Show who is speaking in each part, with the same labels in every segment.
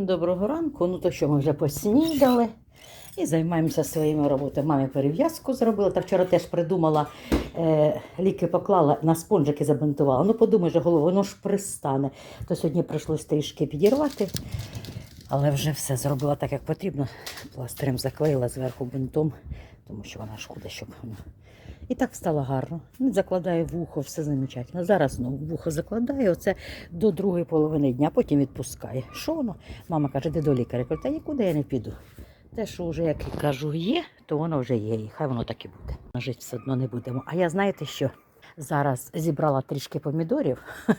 Speaker 1: Доброго ранку. Ну то що ми вже поснідали і займаємося своїми роботами. Мамі перев'язку зробила. Та вчора теж придумала, е, ліки поклала, на спонжики забинтувала. Ну подумай же, голову, воно ж пристане. То сьогодні прийшлось трішки підірвати, але вже все зробила так, як потрібно. Пластирем заклеїла зверху бинтом, тому що вона шкода, щоб воно. І так стало гарно. Ну, Закладає вухо, все замечательно. Зараз знову вухо закладає, оце до другої половини дня, потім відпускає. Що воно? Мама каже, де до лікаря. Я кажу, та нікуди я не піду. Те, що вже, як і кажу, є, то воно вже є. І хай воно так і буде. Жити все одно не будемо. А я знаєте що? Зараз зібрала трішки помідорів.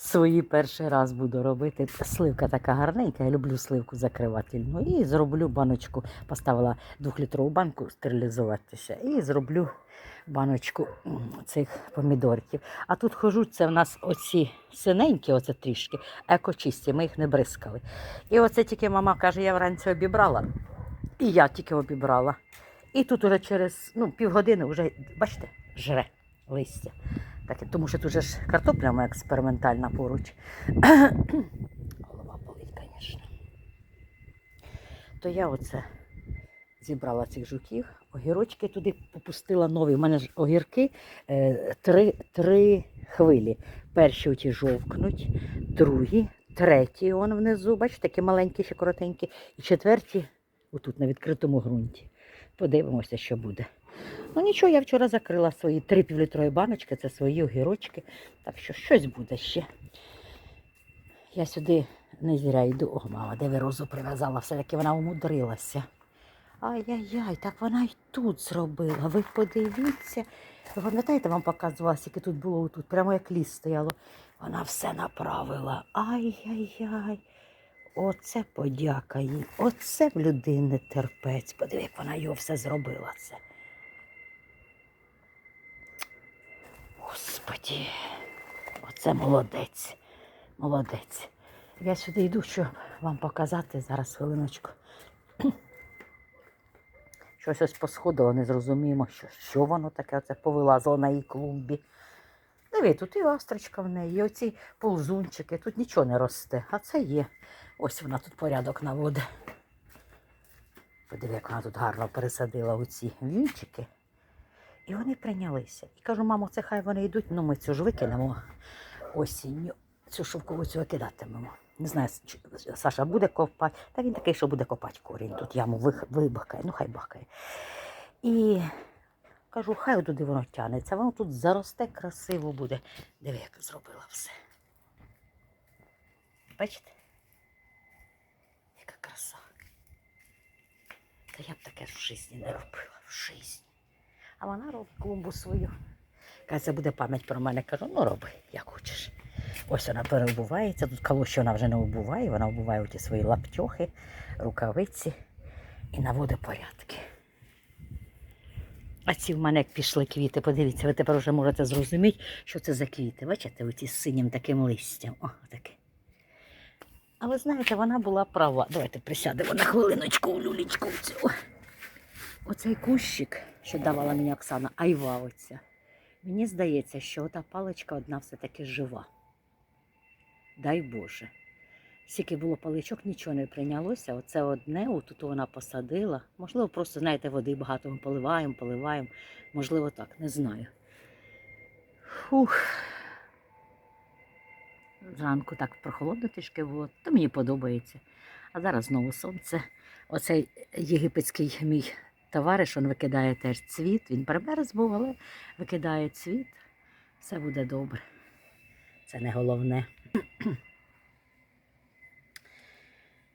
Speaker 1: Свої перший раз буду робити. Сливка така гарненька, я люблю сливку закривательну. І зроблю баночку, поставила двохлітрову банку стерилізуватися. І зроблю баночку цих помідорків. А тут хожу, це в нас оці синенькі, оце трішки, екочисті, ми їх не бризкали. І оце тільки мама каже, я вранці обібрала. І я тільки обібрала. І тут уже через ну, півгодини вже, бачите, жре листя. Так, тому що тут же ж картопля моя експериментальна поруч. Голова болить, звісно. То я оце зібрала цих жуків, огірочки туди попустила нові. У мене ж огірки е, три, три хвилі. Перші оті жовкнуть, другі, треті он внизу, бачите, такі маленькі, ще коротенькі, і четверті отут на відкритому ґрунті. Подивимося, що буде. Ну нічого, я вчора закрила свої три півлітрові баночки, це свої огірочки. Так що щось буде ще. Я сюди не зря йду. О, мама, де ви розу прив'язала, все-таки вона умудрилася. Ай-яй-яй, так вона й тут зробила. Ви подивіться. Ви пам'ятаєте, вам показувала, скільки тут було тут, прямо як ліс стояло. Вона все направила. Ай-яй-яй. Оце подяка їй. Оце в людини терпець. Подиви, як вона його все зробила це. Господі, оце молодець. Молодець. Я сюди йду, щоб вам показати зараз хвилиночку. Щось ось посходило, не зрозуміємо, що, що воно таке оце повилазило на її клумбі. Диви, тут і ластрочка в неї, і оці ползунчики, тут нічого не росте, а це є. Ось вона тут порядок наводить. Подиви, як вона тут гарно пересадила оці вінчики. І вони прийнялися. І кажу, мамо, це хай вони йдуть, ну ми цю ж викинемо осінню, цю шовкову цю викидатимемо. Не знаю, Саша буде копати. Та він такий, що буде копати корінь. Тут яму вибахкає, ну хай бахкає. І кажу, хай туди воно тягнеться, воно тут заросте, красиво буде. Диви, як зробила все. Бачите? Яка краса. Та я б таке в житті не робила, в житті. А вона робить клумбу свою. Каже, це буде пам'ять про мене. Кажу, ну роби, як хочеш. Ось вона переобувається. Тут калоші вона вже не обуває, вона обуває ті свої лаптьохи, рукавиці і наводить порядки. А ці в мене як пішли квіти. Подивіться, ви тепер вже можете зрозуміти, що це за квіти. Бачите, оті з синім таким листям. О, таке. А ви знаєте, вона була права. Давайте присядемо на хвилиночку у люлічку. цю. Оцей кущик, що давала мені Оксана, айва оця. Мені здається, що ота паличка одна все-таки жива. Дай Боже. Скільки було паличок, нічого не прийнялося. Оце одне, отут вона посадила. Можливо, просто, знаєте, води багато ми поливаємо, поливаємо. Можливо, так, не знаю. Фух. Зранку так прохолодно трішки було, то мені подобається. А зараз знову сонце. Оцей єгипетський мій товариш, він викидає теж цвіт. Він примерз був, але викидає цвіт. Все буде добре. Це не головне.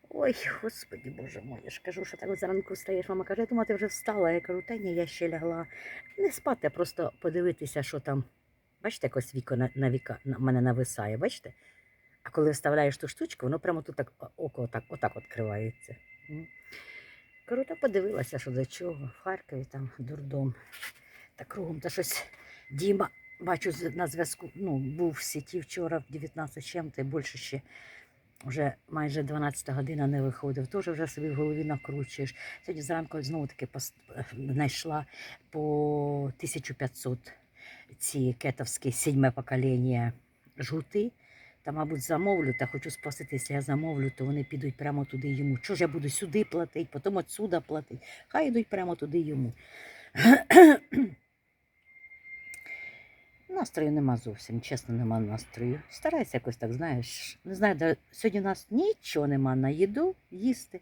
Speaker 1: Ой, господи, боже мой, я ж кажу, що так зранку встаєш, мама каже, я думала, ти вже встала. Я кажу, та ні, я ще лягла. Не спати, а просто подивитися, що там. Бачите, якось віко на, на віка на мене нависає, бачите? А коли вставляєш ту штучку, воно прямо тут так око отак, отак відкривається. Та подивилася, що до чого. В Харкові там дурдом. Та кругом та щось Діма, бачу на зв'язку, ну, був в сіті вчора в 19 чим-то, більше ще вже майже 12 година не виходив. Теж вже собі в голові накручуєш. Сьогодні зранку знову таки пос- знайшла по 1500 ці кетовські сідьме покоління жгути. Та, мабуть, замовлю, та хочу спаситися, я замовлю, то вони підуть прямо туди йому. Чого ж я буду сюди платити, потім отсюда платити. Хай йдуть прямо туди йому. Настрою нема зовсім, чесно, нема настрою. Стараюся якось так, знаєш. Не знаю, де... сьогодні у нас нічого нема на їду, їсти.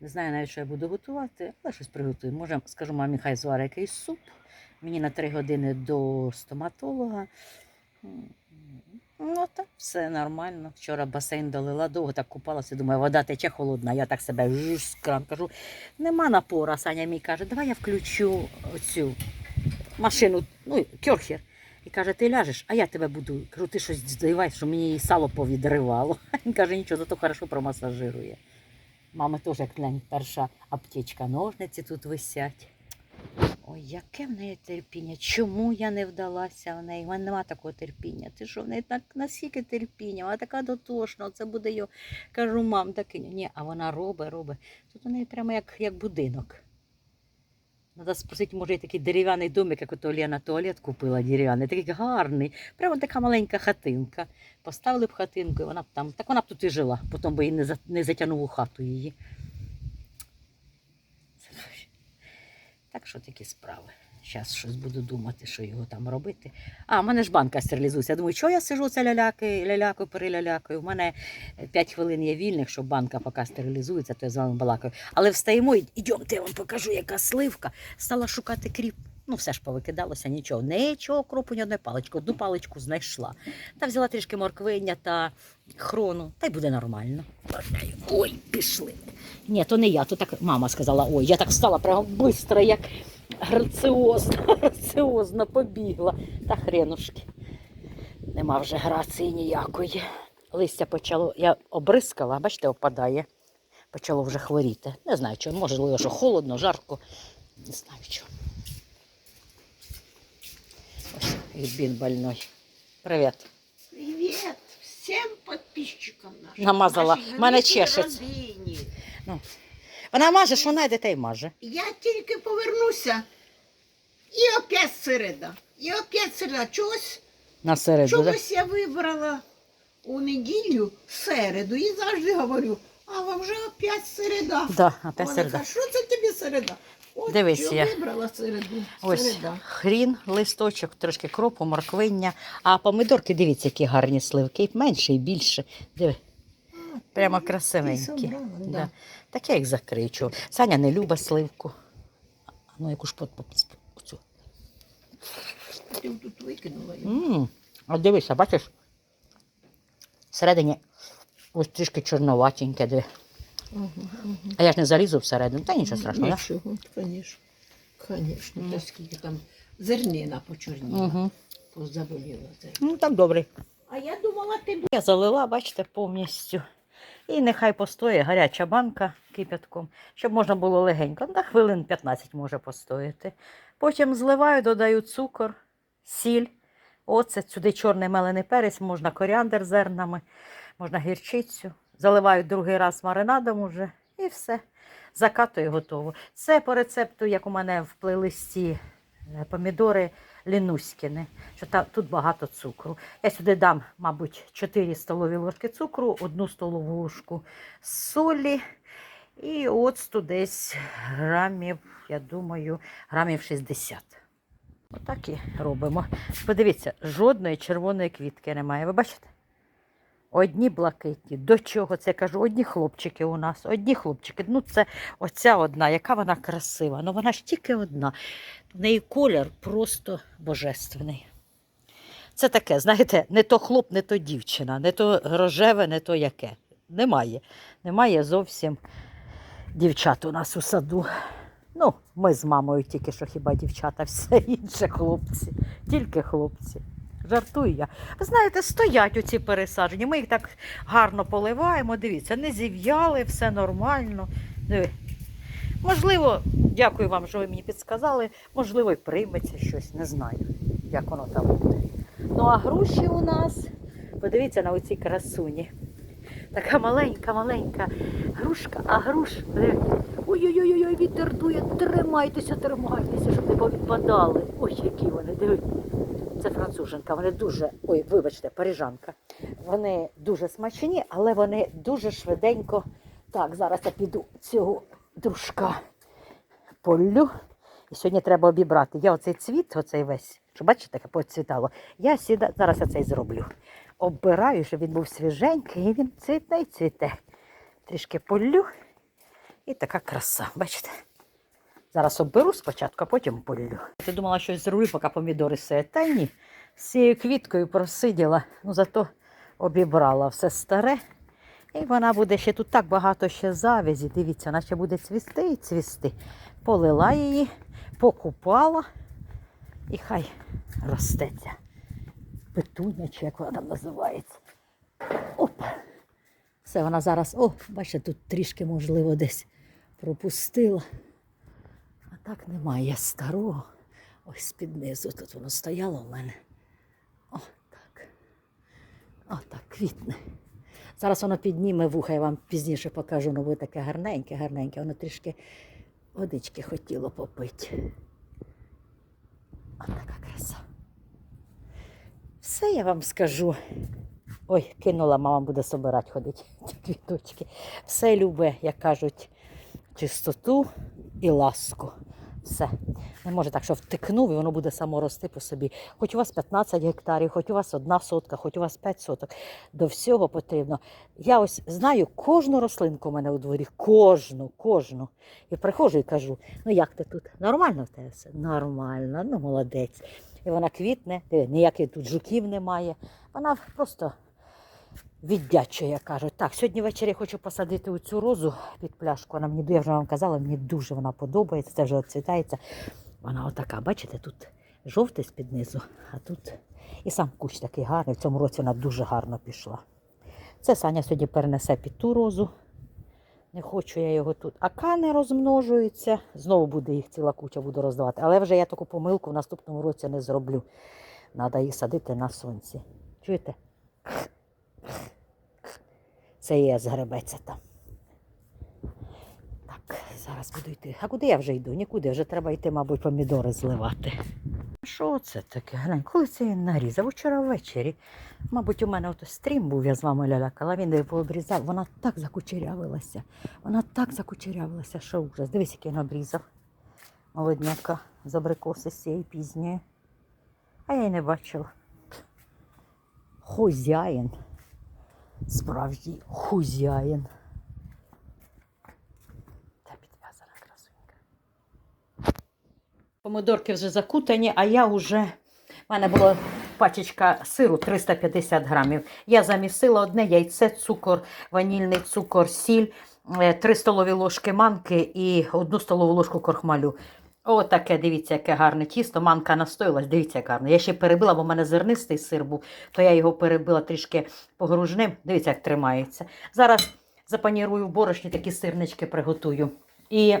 Speaker 1: Не знаю навіть, що я буду готувати, але щось приготую. Може, скажу мамі, хай зварить якийсь суп. Мені на три години до стоматолога. Ну, так, все нормально. Вчора басейн долила, довго так купалася. Думаю, вода тече холодна. Я так себе жуж з кран кажу. Нема напора. Саня мій каже, давай я включу цю машину, ну, кьорхер. І каже, ти ляжеш, а я тебе буду. Кажу, ти щось здиваєш, що мені її сало повідривало. Він каже, нічого, зато хорошо промасажирує. Мами теж, як глянь, перша аптечка, ножниці тут висять. Ой, яке в неї терпіння. Чому я не вдалася в неї? У мене нема такого терпіння. Ти що, в неї так наскільки терпіння, вона така дотошна, це буде його. Кажу, мам, таки. Ні, а вона робить, робить. Тут у неї прямо як, як будинок. Треба спросити, може, такий дерев'яний домик, як ото Лена туалет купила дерев'яний, такий гарний. Прямо така маленька хатинка. Поставили б хатинку, і вона б там, так вона б тут і жила, потім би і не затягнув у хату її. Так що такі справи. Зараз щось буду думати, що його там робити. А, в мене ж банка стерилізується. Я думаю, що я сижу це ляляки, лялякою, перелялякою. У мене 5 хвилин є вільних, щоб банка поки стерилізується, то я з вами балакаю. Але встаємо і ідемте, я вам покажу, яка сливка. Стала шукати кріп. Ну, все ж повикидалося, нічого. Нічого, кропу, ні одної палички. Одну паличку знайшла. Та взяла трішки морквиня та хрону, та й буде нормально. Ой, пішли. Ні, то не я, то так мама сказала, ой, я так стала прямо швидко, як граціозно, граціозно побігла. Та хренушки. Нема вже грації ніякої. Листя почало, я обрискала, бачите, опадає. Почало вже хворіти. Не знаю чого, можливо, що холодно, жарко. Не знаю чого. Ось больной. Привіт.
Speaker 2: Привет всем подписчикам нашим.
Speaker 1: Намазала. Мене чешеться.
Speaker 2: родині.
Speaker 1: Вона маже, що вона дітей маже.
Speaker 2: Я тільки повернуся і опять середа. І опять середа. Чогось,
Speaker 1: На середу.
Speaker 2: чогось я вибрала у неділю середу і завжди говорю, а вам вже опять середа.
Speaker 1: Да, опять
Speaker 2: Вона
Speaker 1: середа.
Speaker 2: каже, що це тобі середа? От
Speaker 1: Дивись, я.
Speaker 2: вибрала середу.
Speaker 1: Ось
Speaker 2: Середа.
Speaker 1: хрін, листочок, трошки кропу, морквиння. А помидорки, дивіться, які гарні сливки. Менше і більше. Диви, прямо красивенькі.
Speaker 2: собрала,
Speaker 1: Да.
Speaker 2: да.
Speaker 1: Так я їх закричу. Саня не любить сливку. Ну, яку ж под, цю.
Speaker 2: Ти тут викинула його.
Speaker 1: М, А дивися, бачиш? Всередині ось трішки чорноватеньке. Диви. А я ж не залізу всередину, та нічого страшного.
Speaker 2: Нічого, звісно. Звісно, та скільки там зернина почорніла,
Speaker 1: Угу.
Speaker 2: позаболіла зернина.
Speaker 1: Ну, так добре.
Speaker 2: А я думала, ти
Speaker 1: Я залила, бачите, повністю. І нехай постоє гаряча банка кипятком, щоб можна було легенько. На хвилин 15 може постояти. Потім зливаю, додаю цукор, сіль, оцет, сюди чорний мелений перець, можна коріандр з зернами, можна гірчицю. Заливаю другий раз маринадом уже і все. Закатую готово. Це по рецепту, як у мене в плейлисті е, помідори лінуськіни, що та, тут багато цукру. Я сюди дам, мабуть, 4 столові ложки цукру, 1 столову ложку солі і оцту десь грамів, я думаю, грамів 60. Отак і робимо. Подивіться, жодної червоної квітки немає. Ви бачите? Одні блакитні. До чого це кажу? Одні хлопчики у нас, одні хлопчики. Ну, це оця одна, яка вона красива. Ну вона ж тільки одна. В неї колір просто божественний. Це таке, знаєте, не то хлоп, не то дівчина, не то рожеве, не то яке. Немає. Немає зовсім дівчат у нас у саду. Ну, ми з мамою тільки що хіба дівчата, все інше хлопці, тільки хлопці. Жартую я. Ви знаєте, стоять оці пересаджені. Ми їх так гарно поливаємо. Дивіться, не зів'яли, все нормально. Можливо, дякую вам, що ви мені підсказали. Можливо, і прийметься щось, не знаю, як воно там буде. Ну а груші у нас, подивіться на оці красуні. Така маленька, маленька грушка, а груш. Ой-ой-ой, вітер дує, тримайтеся, тримайтеся, щоб не повідпадали. Ой, які вони, диви. Це француженка, вони дуже, ой, вибачте, парижанка. Вони дуже смачні, але вони дуже швиденько. Так, зараз я піду цього дружка полю. І сьогодні треба обібрати. Я оцей цвіт, оцей весь, що бачите, таке поцвітало. Я сіда, зараз я цей зроблю. Оббираю, щоб він був свіженький, і він цвіте і цвіте. Трішки полю. І така краса, бачите? Зараз обберу спочатку, а потім полю. Ти думала, що зроблю, поки помідори сеять. Та ні. З цією квіткою просиділа, ну зато обібрала все старе. І вона буде ще тут так багато ще завязі. Дивіться, вона ще буде цвісти і цвісти. Полила її, покупала і хай ростеться. Петуня, чи як вона там називається. Оп. Все, вона зараз, о, бачите, тут трішки, можливо, десь пропустила. Так немає старого. Ось під низу тут воно стояло в мене. О, так. О, так, квітне. Зараз воно підніме вуха, я вам пізніше покажу, воно буде таке гарненьке, гарненьке. Воно трішки водички хотіло попити. Ось така краса. Все я вам скажу. Ой, кинула, мама буде собирати ходити квіточки. Все любе, як кажуть, чистоту і ласку. Все. Не може так, що втикнув і воно буде само рости по собі. Хоч у вас 15 гектарів, хоч у вас одна сотка, хоч у вас 5 соток. До всього потрібно. Я ось знаю кожну рослинку у мене у дворі, кожну, кожну. І приходжу і кажу: ну як ти тут? Нормально в тебе все? Нормально, ну молодець. І вона квітне, ніяких тут жуків немає. Вона просто віддячує, кажуть. Так, сьогодні ввечері я хочу посадити цю розу під пляшку. Вона мені, я вже вам казала, мені дуже вона подобається, це вже оцвітається. Вона отака, бачите, тут жовтий з-під низу, а тут і сам кущ такий гарний. В цьому році вона дуже гарно пішла. Це Саня сьогодні перенесе під ту розу. Не хочу я його тут. А кани розмножуються. Знову буде їх ціла куча, буду роздавати. Але вже я таку помилку в наступному році не зроблю. Треба їх садити на сонці. Чуєте? Це є згребеться там. Так, зараз буду йти. А куди я вже йду? Нікуди, вже треба йти, мабуть, помідори зливати. Що це таке? Глянь, коли це він нарізав? Вчора ввечері. Мабуть, у мене от стрім був, я з вами лялякала, він її пообрізав. Вона так закучерявилася. Вона так закучерявилася, що ужас. Дивись, який він обрізав. Молодняка з абрикоси з цієї пізньої. А я й не бачила. Хозяїн. Справжній хузяїн. Та підв'язана красунька. Помидорки вже закутані, а я вже. У мене була пачечка сиру 350 грамів. Я замісила одне яйце, цукор, ванільний цукор, сіль, 3 столові ложки манки і 1 столову ложку крохмалю. Отаке, дивіться, яке гарне тісто. Манка настоїлась, дивіться, як гарне. Я ще перебила, бо в мене зернистий сир був, то я його перебила трішки погружним. Дивіться, як тримається. Зараз запанірую в борошні, такі сирнички приготую. І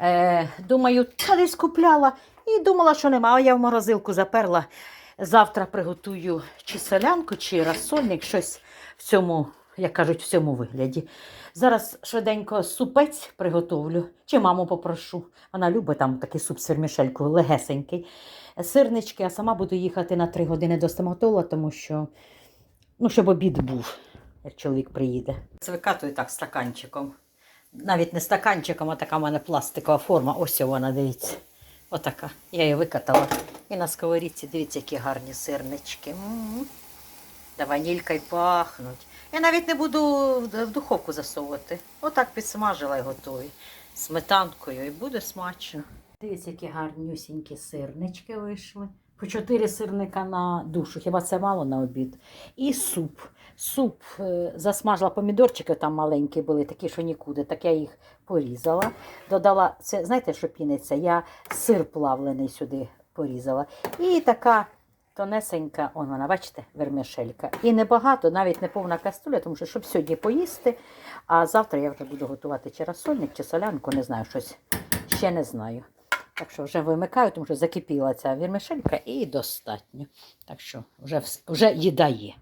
Speaker 1: е, думаю, та десь купляла. І думала, що нема. А я в морозилку заперла. Завтра приготую чи селянку, чи розсольник, щось в цьому, як кажуть, в цьому вигляді. Зараз швиденько супець приготовлю, чи маму попрошу. Вона любить там такий суп з вермішелькою, легесенький. Сирнички, а сама буду їхати на три години до стоматолога, тому що, ну, щоб обід був, як чоловік приїде. Викатую так стаканчиком. Навіть не стаканчиком, а така в мене пластикова форма. Ось вона, дивіться. Отака. Я її викатала. І на сковорідці, дивіться, які гарні сирнички. М-м. Да ванількою пахнуть. Я навіть не буду в духовку засовувати. Отак підсмажила і готую. Сметанкою і буде смачно. Дивіться, які гарнюсінькі сирнички вийшли. По чотири сирника на душу, хіба це мало на обід. І суп. Суп е, засмажила помідорчики там маленькі були, такі, що нікуди. Так я їх порізала. Додала, це, знаєте, що піниться? Я сир плавлений сюди порізала. І така тонесенька, он вона, бачите, вермішелька. І небагато, навіть не повна кастуля, тому що щоб сьогодні поїсти. А завтра я вже буду готувати чи розсольник, чи солянку, не знаю, щось ще не знаю. Так що вже вимикаю, тому що закипіла ця вермішелька і достатньо. Так що вже, вже їда є.